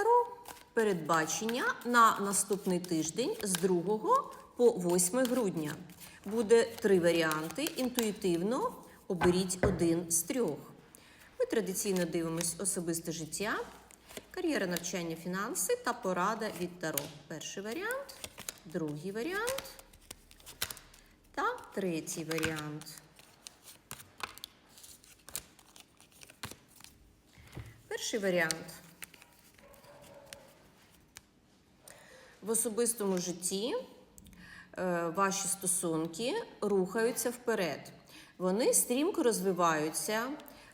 Таро. Передбачення на наступний тиждень з 2 по 8 грудня. Буде три варіанти. Інтуїтивно оберіть один з трьох. Ми традиційно дивимось особисте життя, кар'єра навчання, фінанси та порада від Таро. Перший варіант, другий варіант та третій варіант. Перший варіант. В особистому житті е, ваші стосунки рухаються вперед. Вони стрімко розвиваються,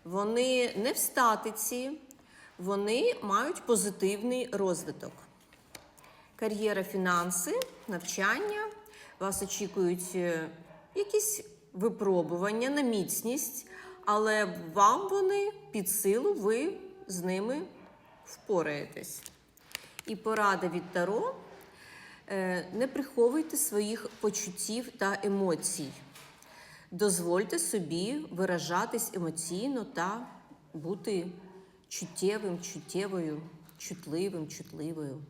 вони не в статиці, вони мають позитивний розвиток. Кар'єра, фінанси, навчання. Вас очікують е, якісь випробування на міцність, але вам вони під силу, ви з ними впораєтесь. І порада від Таро. Е, Не приховуйте своїх почуттів та емоцій. Дозвольте собі виражатись емоційно та бути чуттєвим, чуттєвою, чутливим, чутливою.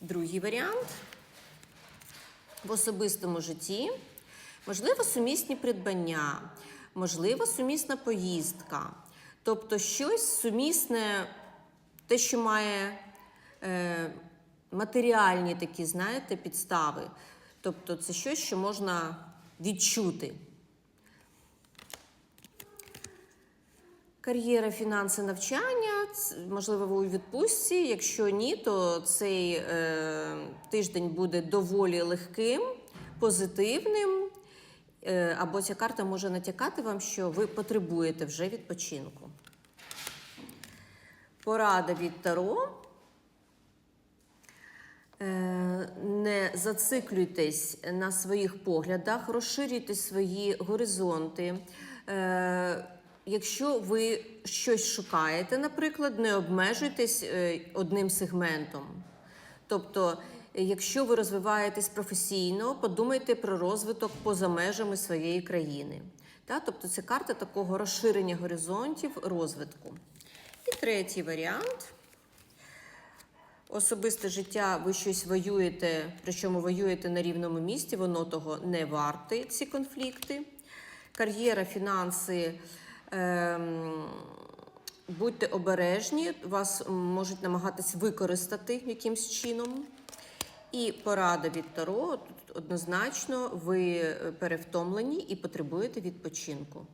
Другий варіант в особистому житті можливо сумісні придбання, можливо, сумісна поїздка, тобто щось сумісне, те, що має е, матеріальні такі, знаєте, підстави. Тобто це щось, що можна відчути. Кар'єра, фінанси, навчання. Можливо, ви у відпустці. Якщо ні, то цей е, тиждень буде доволі легким, позитивним. Е, або ця карта може натякати вам, що ви потребуєте вже відпочинку. Порада від Таро. Е, Не зациклюйтесь на своїх поглядах, розширюйте свої горизонти. Е, Якщо ви щось шукаєте, наприклад, не обмежуйтесь е, одним сегментом. Тобто, якщо ви розвиваєтесь професійно, подумайте про розвиток поза межами своєї країни. Тобто, це карта такого розширення горизонтів розвитку. І третій варіант. Особисте життя, ви щось воюєте, причому воюєте на рівному місці, воно того не варте, ці конфлікти. Кар'єра, фінанси. Ем, будьте обережні, вас можуть намагатись використати якимсь чином. І порада від Таро тут однозначно ви перевтомлені і потребуєте відпочинку.